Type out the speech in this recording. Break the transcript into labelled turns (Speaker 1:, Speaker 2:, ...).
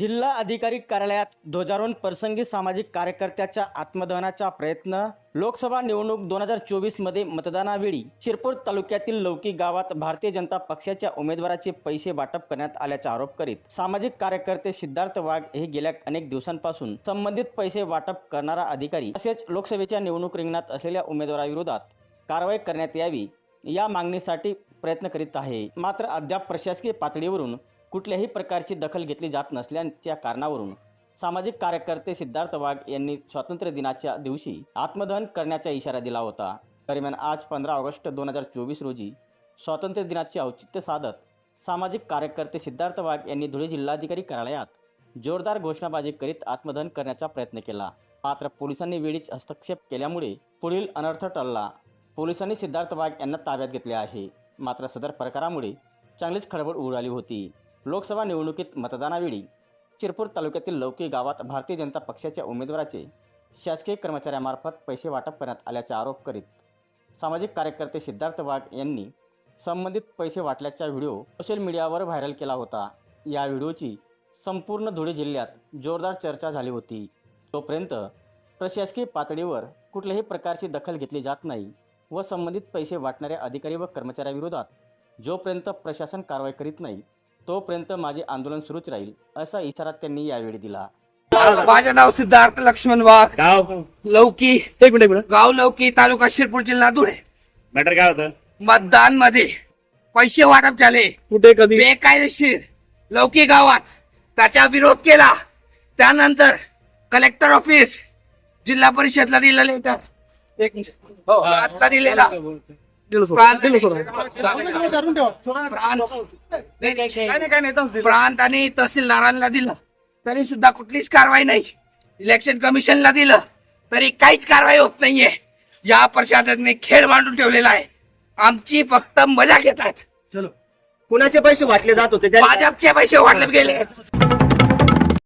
Speaker 1: जिल्हा अधिकारी कार्यालयात ध्वजारोहण प्रसंगी सामाजिक कार्यकर्त्याच्या आत्मदहनाचा प्रयत्न लोकसभा निवडणूक दोन हजार चोवीसमध्ये मतदानावेळी शिरपूर तालुक्यातील लौकी गावात भारतीय जनता पक्षाच्या उमेदवाराचे पैसे वाटप करण्यात आल्याचा आरोप करीत सामाजिक कार्यकर्ते सिद्धार्थ वाघ हे गेल्या अनेक दिवसांपासून संबंधित पैसे वाटप करणारा अधिकारी तसेच लोकसभेच्या निवडणूक रिंगणात असलेल्या उमेदवाराविरोधात कारवाई करण्यात यावी या मागणीसाठी प्रयत्न करीत आहे. मात्र अद्याप प्रशासकीय पातळीवरून कुठल्याही प्रकारची दखल घेतली जात नसल्याच्या कारणावरून सामाजिक कार्यकर्ते सिद्धार्थ वाघ यांनी स्वातंत्र्य दिनाच्या दिवशी आत्मदहन करण्याचा इशारा दिला होता. दरम्यान आज पंधरा ऑगस्ट दोन हजार चोवीस रोजी स्वातंत्र्य दिनाचे औचित्य साधत सामाजिक कार्यकर्ते सिद्धार्थ वाघ यांनी धुळे जिल्हाधिकारी कार्यालयात जोरदार घोषणाबाजी करीत आत्मदहन करण्याचा प्रयत्न केला. मात्र पोलिसांनी वेळीच हस्तक्षेप केल्यामुळे पुढील अनर्थ टळला. पोलिसांनी सिद्धार्थ वाघ यांना ताब्यात घेतले आहे. मात्र सदर प्रकारामुळे चांगलीच खळबळ उडाली होती. लोकसभा निवडणुकीत मतदानावेळी शिरपूर तालुक्यातील लौकी गावात भारतीय जनता पक्षाच्या उमेदवाराचे शासकीय कर्मचाऱ्यामार्फत पैसे वाटप करण्यात आल्याचा आरोप करीत सामाजिक कार्यकर्ते सिद्धार्थ वाघ यांनी संबंधित पैसे वाटल्याचा व्हिडिओ सोशल मीडियावर व्हायरल केला होता. या व्हिडिओची संपूर्ण धुळे जिल्ह्यात जोरदार चर्चा झाली होती. तोपर्यंत प्रशासकीय पातळीवर कुठल्याही प्रकारची दखल घेतली जात नाही व संबंधित पैसे वाटणाऱ्या अधिकारी व कर्मचाऱ्याविरोधात जोपर्यंत प्रशासन कारवाई करीत नाही तोपर्यंत माझे आंदोलन सुरूच राहील असा इशारा त्यांनी यावेळी दिला.
Speaker 2: माझं नाव सिद्धार्थ लक्ष्मण वाघ.
Speaker 3: गाव
Speaker 2: लौकी.
Speaker 3: एक मिनिट एक मिनिट.
Speaker 2: गाव लौकी तालुका शिरपूर जिल्हा धुळे.
Speaker 3: मॅटर काय होतं?
Speaker 2: मतदानमध्ये पैसे वाटप झाले.
Speaker 3: कुठे कधी?
Speaker 2: बेकायदेशीर लौकी गावात त्याचा विरोध केला. त्यानंतर कलेक्टर ऑफिस जिल्हा परिषदला दिलं लेटर एक मिनिट. हो, आतला दिलेला. प्रांत प्रांत- प्रांत आणि तहसीलदारांना दिलं. तरी सुद्धा कुठलीच कारवाई नाही. इलेक्शन कमिशनला दिलं. तरी काहीच कारवाई होत नाहीये. या प्रशासनाने खेळ मांडून ठेवलेला आहे. आमची फक्त मजा घेतात.
Speaker 3: कुणाचे पैसे वाटले जात होते?
Speaker 2: भाजपचे पैसे वाटले गेले